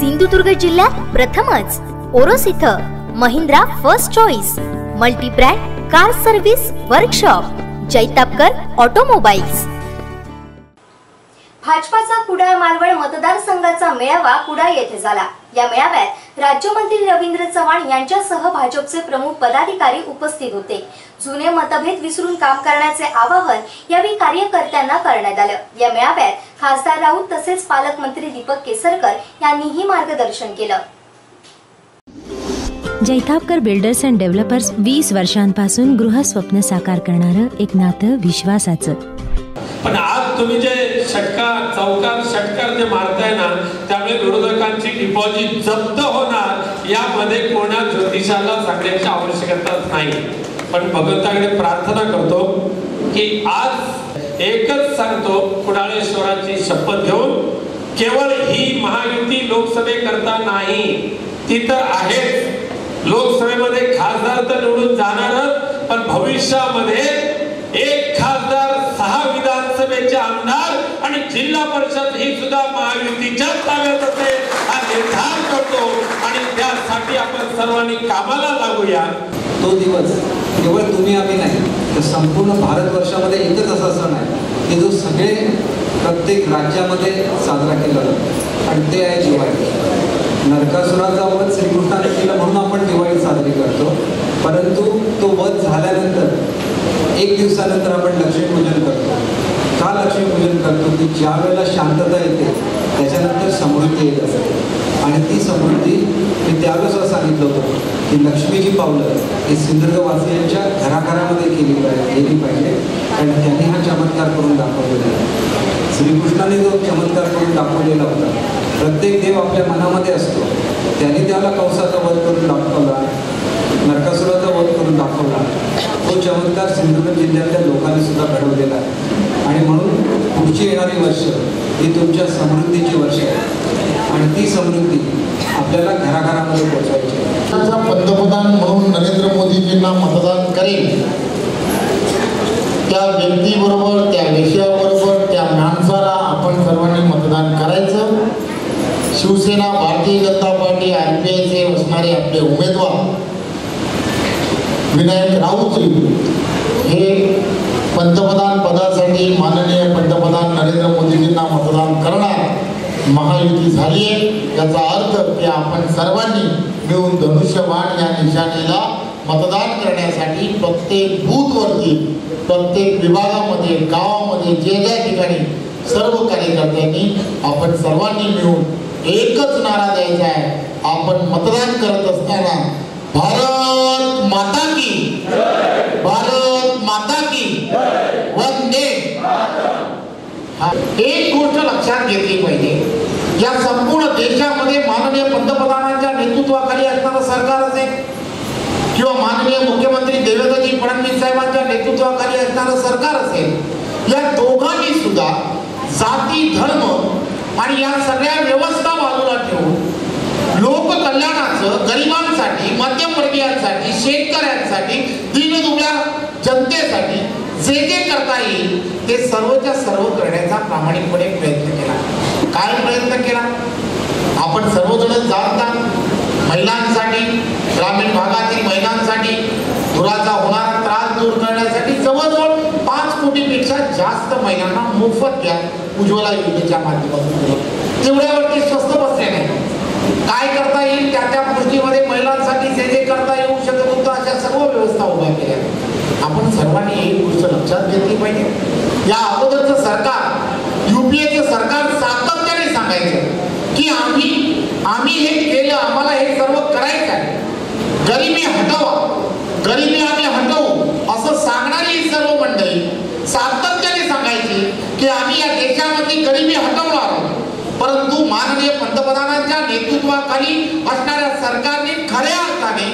सिंधुदुर्ग जिल्ह्यात प्रथमच. ओरोस इथं Mahindra first choice multibrand car service workshop Jaitapkar automobiles. भाजपाचा कुडाळ मालवण मतदारसंघाचा मेळावा कुडाळ येथे झाला. या मेळाव्यात राज्यमंत्री रवींद्र चव्हाण यांच्यासह भाजपचे प्रमुख पदाधिकारी उपस्थित होते. जुने मतभेद विसरून काम करण्याचे आवाहन यावेळी कार्यकर्त्यांना करण्यात आलं. या मेळाव्यात खासदार राऊत तसेच पालकमंत्री दीपक केसरकर यांनीही मार्गदर्शन केलं. जैतापकर बिल्डर्स अँड डेव्हलपर्स वीस वर्षांपासून गृहस्वप्न साकार करणारं एक नातं विश्वासाचं. पण आज तुम्ही जे षटकार चौकार षटकार जे मारताय ना त्यामुळे विरोधकांची डिपॉझिट जप्त होणार यामध्ये कोणा ज्योतिषाला सांगण्याची आवश्यकताच नाही. पण भगवंताकडे प्रार्थना करतो की आज एकच सांगतो कुडाळेश्वराची शपथ घेऊन केवळ ही महायुती लोकसभेकरता नाही ती तर आहेच. लोकसभेमध्ये खासदार तर निवडून जाणारच पण भविष्यामध्ये एक खासदार सहा विधानसभेच्या जिल्हा परिषद ही सुद्धा महायुतीच्याच ताब्यात असेल हा निर्धार करतो आणि त्यासाठी आपण सर्वांनी कामाला लागूया. तो दिवस केवळ तुम्ही आम्ही नाही तर संपूर्ण भारतवर्षामध्ये एकच असा सण आहे की जो सगळे प्रत्येक राज्यामध्ये साजरा केला जातो. आणि ते आहे दिवाळी. नरकासुराचा वध श्रीकृष्णाने केला म्हणून आपण दिवाळी साजरी करतो. परंतु तो वध झाल्यानंतर एक दिवसानंतर आपण लक्ष्मीपूजन करतो. का लक्ष्मीपूजन करतो. की ज्या वेळेला शांतता येते त्याच्यानंतर समृद्धी येत असते. आणि ती समृद्धी मी त्यावेळेस सांगितलं होतं की लक्ष्मीची पावलं ही सिंधुदुर्गवासियांच्या घराघरामध्ये केली पाहिजे गेली पाहिजे. कारण त्यांनी हा चमत्कार करून दाखवलेला आहे. श्रीकृष्णाने जो चमत्कार करून दाखवलेला होता प्रत्येक देव आपल्या मनामध्ये असतो. त्यांनी त्याला कंसाचा वध करून दाखवला नरकासुराचा वध करून दाखवला. तो चमत्कार सिंधुदुर्ग जिल्ह्यातल्या लोकांनी सुद्धा घडवलेला आहे. आणि म्हणून पुढची येणारी वर्ष ही तुमच्या समृद्धीची वर्ष आहे. आणि ती समृद्धी आपल्याला घराघरामध्ये पोहोचवायची पंतप्रधान म्हणून नरेंद्र मोदीजींना मतदान करेल. त्या व्यक्तीबरोबर त्या विषयाबरोबर त्या माणसाला आपण सर्वांनी मतदान करायचं Shiv Sena Bharatiya Janata party R P आयचे असणारे आपले उमेदवार विनायक राऊतजी हे पंतप्रधान पदासाठी माननीय पंतप्रधान नरेंद्र मोदीजींना मतदान करणार महायुती झाली आहे. याचा अर्थ की आपण सर्वांनी मिळून धनुष्यबाण या निशाणीला मतदान करण्यासाठी प्रत्येक बूथवरती प्रत्येक विभागामध्ये गावामध्ये जे ज्या ठिकाणी सर्व कार्यकर्त्यांनी आपण सर्वांनी मिळून एकच नारा द्यायचा आहे. आपण मतदान करत असताना भारत माता की भारत माता की वंदे हा एक गोष्ट लक्षात घेतली पाहिजे. या संपूर्ण देशामध्ये माननीय पंतप्रधानांच्या नेतृत्वाखाली असणारं सरकार असेल किंवा माननीय मुख्यमंत्री देवेंद्रजी फडणवीस साहेबांच्या नेतृत्वाखाली असणारं सरकार असेल या दोघांनी सुद्धा जाती धर्म आणि या सगळ्या व्यवस्था बाजूला ठेवून लोककल्याणाचं गरिबांसाठी मध्यमवर्गीयांसाठी शेतकऱ्यांसाठी दीनदुबळ्या जनतेसाठी जे जे करता येईल ते सर्वच्या सर्व करण्याचा प्रामाणिकपणे प्रयत्न केला. काय प्रयत्न केला? आपण सर्वजण जाणता महिलांसाठी ग्रामीण भागातील महिलांसाठी धुराचा होणारा त्रास दूर करण्यासाठी जवळजवळ पाच कोटीपेक्षा जास्त महिलांना मोफत गॅस उज्ज्वला योजनेच्या माध्यमातून तेवढ्यावरती स्वस्त बसले नाही. काय करता येईल? त्या त्या गोष्टीमध्ये महिलांसाठी जे जे करता येऊ शकत होतं अशा सर्व व्यवस्था उभ्या केल्या. आपण सर्वांनी एक गोष्ट लक्षात घेतली पाहिजे. या अगोदरचं सरकार युपीएचं सरकार सातत्याने सांगायचं की आम्ही आम्ही हे केलं आम्हाला हे सर्व करायचं आहे. गरिबी हटवा गरिबी आम्ही हटवू असं सांगणारी सर्व मंडळी सातत्याने सांगायची की आम्ही या देशामध्ये गरिबी हटवणार आहोत. परंतु माननीय पंतप्रधानांच्या नेतृत्वाखाली असणाऱ्या सरकारने खऱ्या अर्थाने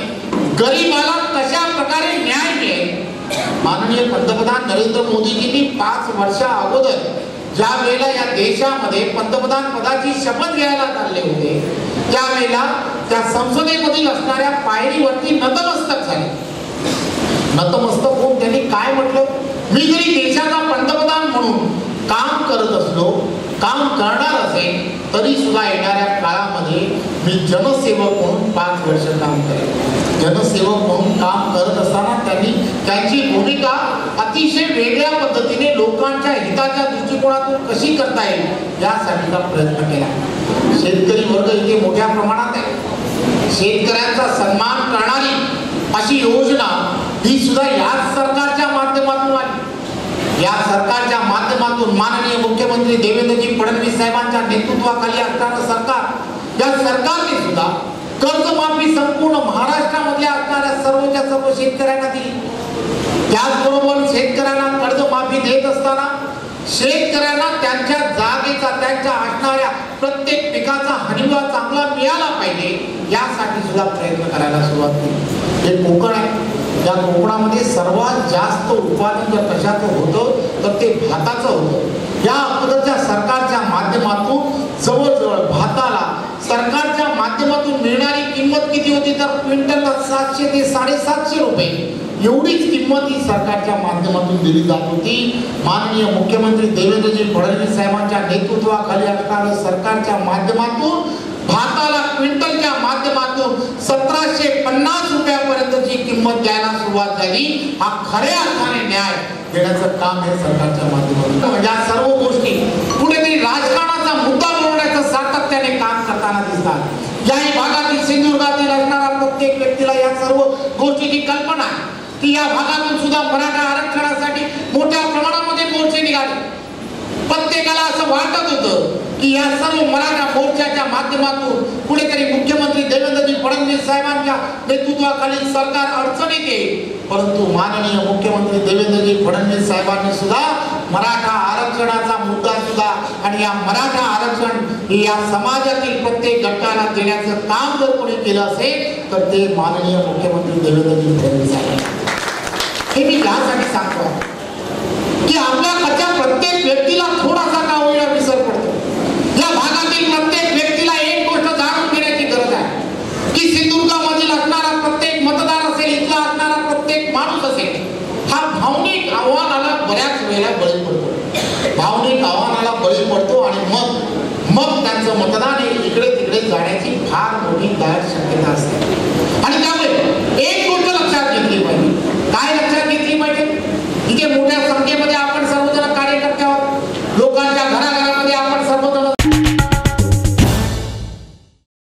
गरिबाला कशा प्रकारे न्याय मिळेल माननीय पंतप्रधान नरेंद्र मोदीजींनी पाच वर्षा अगोदर ज्या वेळेला या देशामध्ये पंतप्रधान पदाची शपथ घ्यायला चालले होते त्यावेळेला त्या संसदेमधील असणाऱ्या पायरीवरती नतमस्तक झाले. नतमस्तक होऊन त्यांनी काय म्हटलं? मी जरी देशाचा पंतप्रधान म्हणून काम करत असलो काम करणार असेल तरी सुद्धा येणाऱ्या काळामध्ये मी जनसेवक म्हणून पाच वर्ष काम करेन. जनसेवक म्हणून काम करत असताना त्यांची भूमिका अतिशय वेगळ्या पद्धतीने लोकांच्या हिताच्या दृष्टिकोनातून कशी करता येईल यासाठीचा प्रयत्न केला. शेतकरी वर्ग इथे मोठ्या प्रमाणात आहे. शेतकऱ्यांचा सन्मान करणारी अशी योजना ही सुद्धा याच सरकारच्या माध्यमातून आली. या सरकारच्या माध्यमातून माननीय मुख्यमंत्री देवेंद्रजी फडणवीस साहेबांच्या नेतृत्वाखाली असणारं सरकार या सरकारने सुद्धा कर्जमाफी संपूर्ण महाराष्ट्रामधल्या असणाऱ्या सर्वच्या सर्व शेतकऱ्यांना दिली. त्याचबरोबर शेतकऱ्यांना कर्जमाफी देत असताना शेतकऱ्यांना त्यांच्या जागेचा त्यांच्या असणाऱ्या प्रत्येक पिकाचा हनिवा चांगला मिळाला पाहिजे यासाठी सुद्धा प्रयत्न करायला सुरुवात केली. हे कोकण आहे त्या कोकणामध्ये सर्वात जास्त उत्पादन जर कशाचं होतं तर ते भाताचं होतं. या अगोदरच्या सरकारच्या माध्यमातून जवळजवळ भाताला सरकारच्या माध्यमातून मिळणारी किंमत किती होती तर क्विंटलला सातशे ते साडेसातशे रुपये. एवढीच किंमत ही सरकारच्या माध्यमातून दिली जात होती. माननीय मुख्यमंत्री देवेंद्रजी फडणवीस साहेबांच्या नेतृत्वाखाली असणाऱ्या सरकारच्या माध्यमातून भाताला क्विंटलच्या माध्यमातून सतराशे पन्नास रुपयापर्यंतची किंमत द्यायला सुरुवात झाली. हा खऱ्या अर्थाने न्याय देण्याचं काम हे सरकारच्या माध्यमातून म्हणजे या सर्व गोष्टी कुठेतरी राजकारणाचा मुद्दा बनवण्याचं सातत्याने काम करताना दिसतात. याही भागात सिंधुदुर्गातील असणारा प्रत्येक व्यक्तीला या सर्व गोष्टीची कल्पना आहे. की या भागातून सुद्धा मराठा आरक्षणासाठी मोठ्या प्रमाणामध्ये मोर्चे निघाले. प्रत्येकाला असं वाटत होतं की या सर्व मराठा मोर्चाच्या माध्यमातून कुठेतरी मुख्यमंत्री देवेंद्रजी फडणवीस साहेबांच्या नेतृत्वाखालील सरकार अडचणीत येईल. परंतु माननीय मुख्यमंत्री देवेंद्रजी फडणवीस साहेबांनी सुद्धा मराठा आरक्षणाचा मुद्दा सुद्धा आणि या मराठा आरक्षण या समाजातील प्रत्येक घटकाला देण्याचं काम जर कोणी केलं असेल तर ते माननीय मुख्यमंत्री देवेंद्रजी फडणवीस साहेब. हे मी यासाठी सांगतो की आपल्याकडच्या प्रत्येक व्यक्तीला थोडासा का होईना विसर पडतो. या भागातील प्रत्येक व्यक्तीला एक गोष्ट जाणून घेण्याची गरज आहे की सिंधुदुर्गामधील असणारा प्रत्येक मतदार असेल इथला असणारा प्रत्येक माणूस असेल हा भावनिक आव्हानाला बऱ्याच वेळेला बळी पडतो. भावनिक lugar